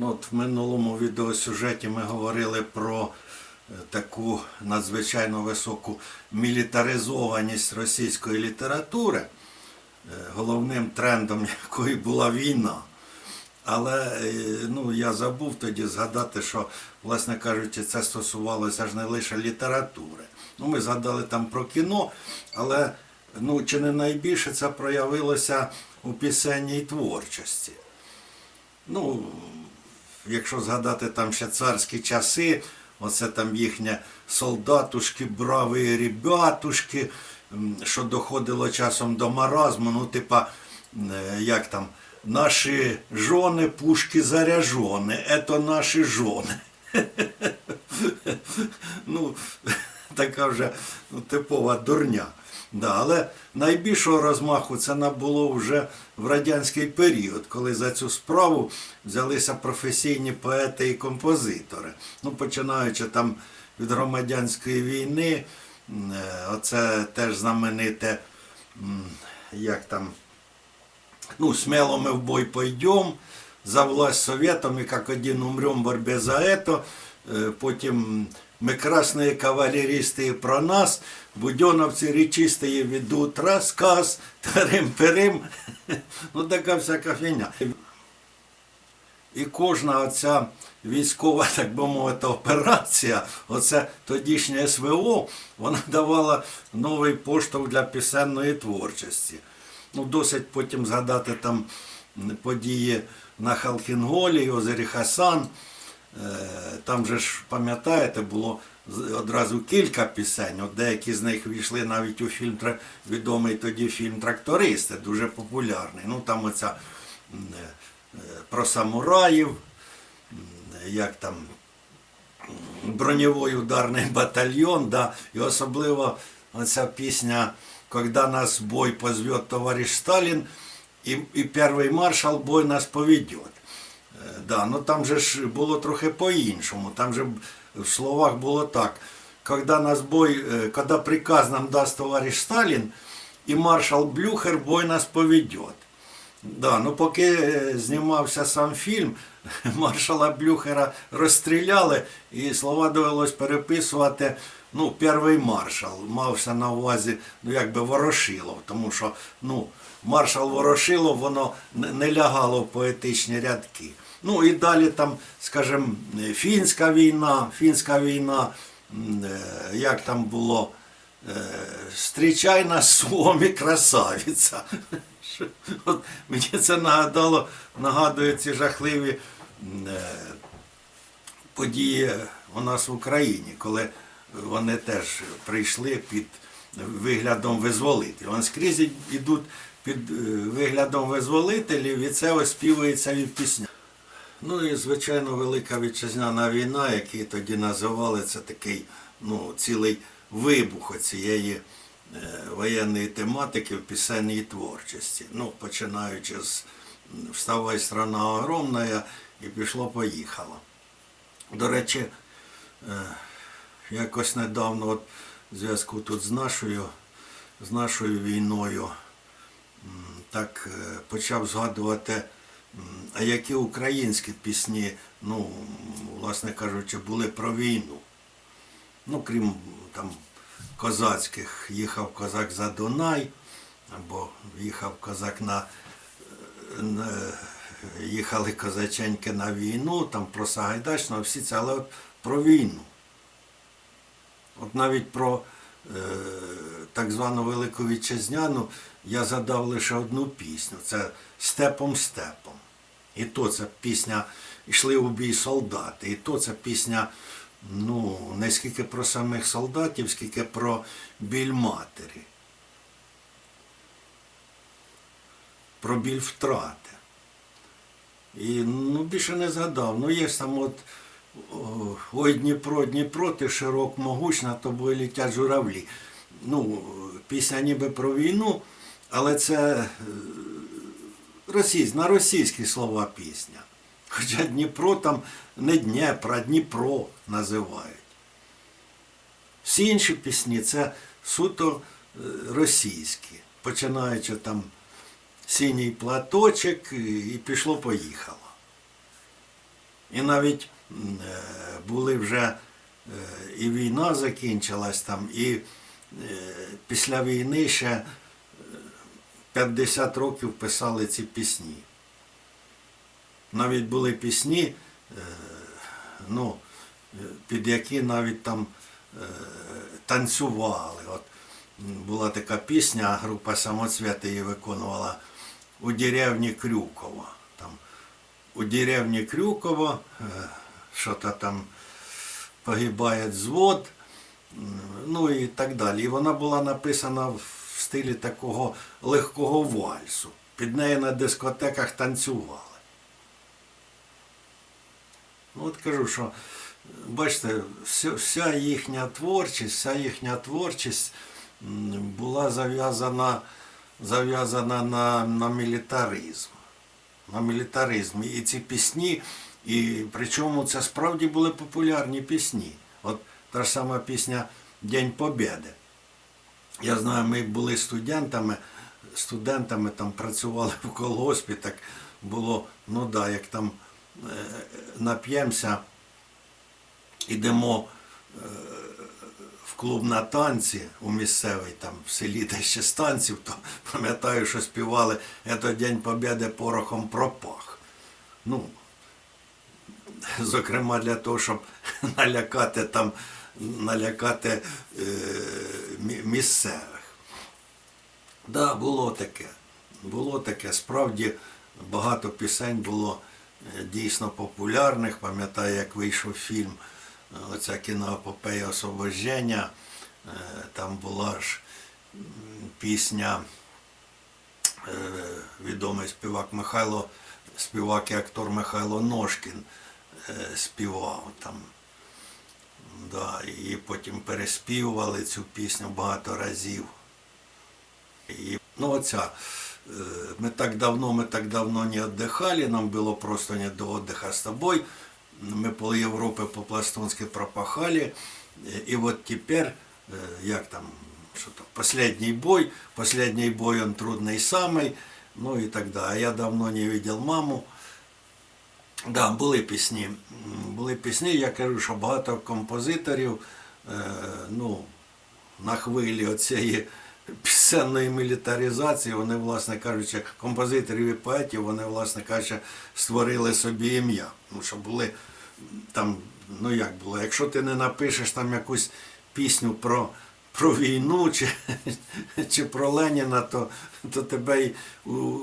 Ну, от в минулому відеосюжеті ми говорили про е, таку надзвичайно високу мілітаризованість російської літератури, е, головним трендом якої була війна. Але е, ну, я забув тоді згадати, що, власне кажучи, це стосувалося ж не лише літератури. Ну, ми згадали там про кіно, але ну, чи не найбільше це проявилося у пісенній творчості. Ну, якщо згадати там ще царські часи, оце там їхнє солдатушки, браві ребятушки, що доходило часом до маразму, ну, типа, як там, наші жони, пушки заряжені, это наші жони. ну, така вже ну, типова дурня. Да, але найбільшого розмаху це набуло вже в радянський період, коли за цю справу взялися професійні поети і композитори. Ну, починаючи там від громадянської війни, е, оце теж знамените, як там, ну, смело мы в бой пойдем, за власть советом и как один умрем в борьбе за это. Е, Потім ми красные кавалеристы про нас, буденовці речистые ведуть розказ, тарим-перим. Ну, така всяка фігня. І кожна оця військова, так би мовити, операція, оце тодішнє СВО, вона давала новий поштовх для пісенної творчості. Ну, досить потім згадати там події на Халкінголі, озері Хасан. Е, Там же ж, пам'ятаєте, було одразу кілька пісень. От деякі з них війшли навіть у фільм відомий тоді фільм Трактористи, дуже популярний. Ну там оця е, е, про самураїв, як там броньовий ударний батальйон, да, і особливо оця пісня «Когда нас бой позвет товариш Сталін, і, і перший маршал бой нас поведет. Да, ну там же ж було трохи по-іншому. Там же в словах було так. Когда нас бой, е, когда приказ нам даст товариш Сталін, і маршал Блюхер бой нас поведет. Да, ну поки е, знімався сам фільм, маршала Блюхера розстріляли, і слова довелось переписувати. Ну, перший маршал мався на увазі, ну якби Ворошилов, тому що ну, маршал Ворошилов, воно не лягало в поетичні рядки. Ну і далі там, скажімо, фінська війна, фінська війна, е, як там було, е, Стрічай на сомі красавиця. От мені це нагадало, нагадує ці жахливі е, події у нас в Україні, коли вони теж прийшли під виглядом визволителів. Вони скрізь йдуть під виглядом визволителів, і це оспівується і в піснях. Ну і, звичайно, Велика Вітчизняна війна, яку тоді називали, це такий ну, цілий вибух цієї е, воєнної тематики в пісенній творчості. Ну, починаючи з Вставай, страна огромна, і пішло-поїхало. До речі, е, якось недавно, от, в зв'язку тут з нашою, з нашою війною, так е, почав згадувати, а які українські пісні, ну, власне кажучи, були про війну. Ну, крім там козацьких, їхав козак за Дунай, або їхав козак на, на їхали козаченьки на війну, там про Сагайдачного, всі це, але от про війну. От навіть про так звану Велику Вітчизняну я задав лише одну пісню. Це Степом Степом. І то це пісня Йшли у бій солдати. І то це пісня ну, не скільки про самих солдатів, скільки про біль матері. Про біль втрати. І ну, більше не згадав. Ну, є там от Ой, Дніпро, Дніпро, ти широк могуч, над тобою літять журавлі. Ну, пісня ніби про війну, але це е, російсь, на російські слова пісня. Хоча Дніпро там не Дніпро, а Дніпро називають. Всі інші пісні це суто е, російські, починаючи там синій платочок і пішло-поїхало. І навіть е, були вже е, і війна закінчилась там, і е, після війни ще е, 50 років писали ці пісні. Навіть були пісні, ну, під які навіть там танцювали. От була така пісня, група самоцвіти її виконувала у деревні Крюкова. У деревні Крюкова, е, що-то там погибає взвод, ну і так далі. І вона була написана в стилі такого легкого вальсу. Під нею на дискотеках танцювали. Ну, от кажу, що бачите, вся їхня творчість, вся їхня творчість була зав'язана, зав'язана на, на мілітаризм. На мілітаризм. І ці пісні, і причому це справді були популярні пісні. От та ж сама пісня День Побєди. Я знаю, ми були студентами, студентами там працювали в колгоспі, так було, ну да, як там е, нап'ємося, ідемо е, клуб на танці у місцевий там в селі де ще з танців, то пам'ятаю, що співали «Ето День Побєди порохом пропах. Ну, зокрема для того, щоб налякати там, налякати е, мі- місцевих. Да, було таке. Було таке. Справді багато пісень було е, дійсно популярних. Пам'ятаю, як вийшов фільм, оця кіноепопея освобождення. Е, Там була ж м, пісня е, відомий співак Михайло, співак і актор Михайло Ножкін е, співав там. Да, і потім переспівували цю пісню багато разів. І, ну, оця, е, мы так давно, мы так давно не отдыхали, нам было просто не до отдыха с тобой. Мы пол Европы по-пластунски пропахали. Э, И вот теперь, э, як там, что-то, последний бой, последний бой, он трудный самый, ну и так далее. А я давно не видел маму. Да, були пісні. М, Були пісні, я кажу, що багато композиторів е, ну, на хвилі оцієї пісенної мілітаризації, вони, власне кажучи, композиторів і поетів, вони, власне кажучи, створили собі ім'я. Тому що були там, ну як було, якщо ти не напишеш там якусь пісню про, про війну чи, чи про Леніна, то, то тебе й у,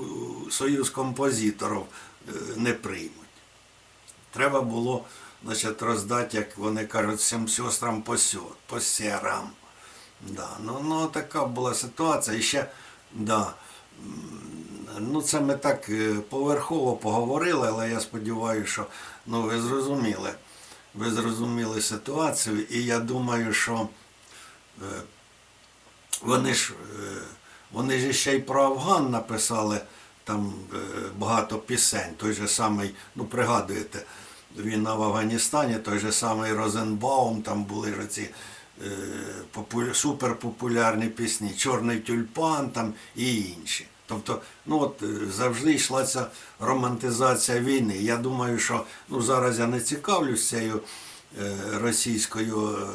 Союз композиторів е, не приймуть. Треба було значить, роздати, як вони кажуть, всім сестрам по, сьо- по сірам. Да, ну, ну, така була ситуація. І ще, да, ну, це ми так е, поверхово поговорили, але я сподіваюся, що ну, ви зрозуміли. Ви зрозуміли ситуацію, і я думаю, що е, вони ж, е, вони ж ще й про Афган написали там е, багато пісень. Той же самий, ну пригадуєте, війна в Афганістані, той же самий Розенбаум, там були ж ці суперпопулярні пісні, Чорний тюльпан там і інші. Тобто, ну от е, завжди йшла ця романтизація війни. Я думаю, що ну зараз я не цікавлюсь цією е, російською. е,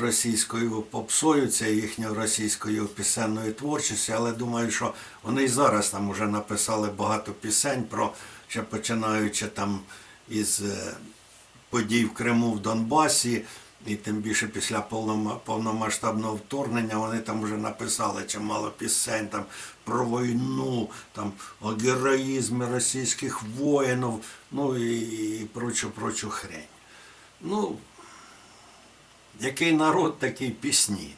російською попсою, це їхньою російською пісенною творчістю, але думаю, що вони і зараз там вже написали багато пісень про, ще починаючи там із е, подій в Криму в Донбасі, і тим більше після повномасштабного вторгнення вони там вже написали чимало пісень там про війну, там о героїзмі російських воїнів, ну і, і прочу, прочу хрень. Ну, який народ, такі пісні.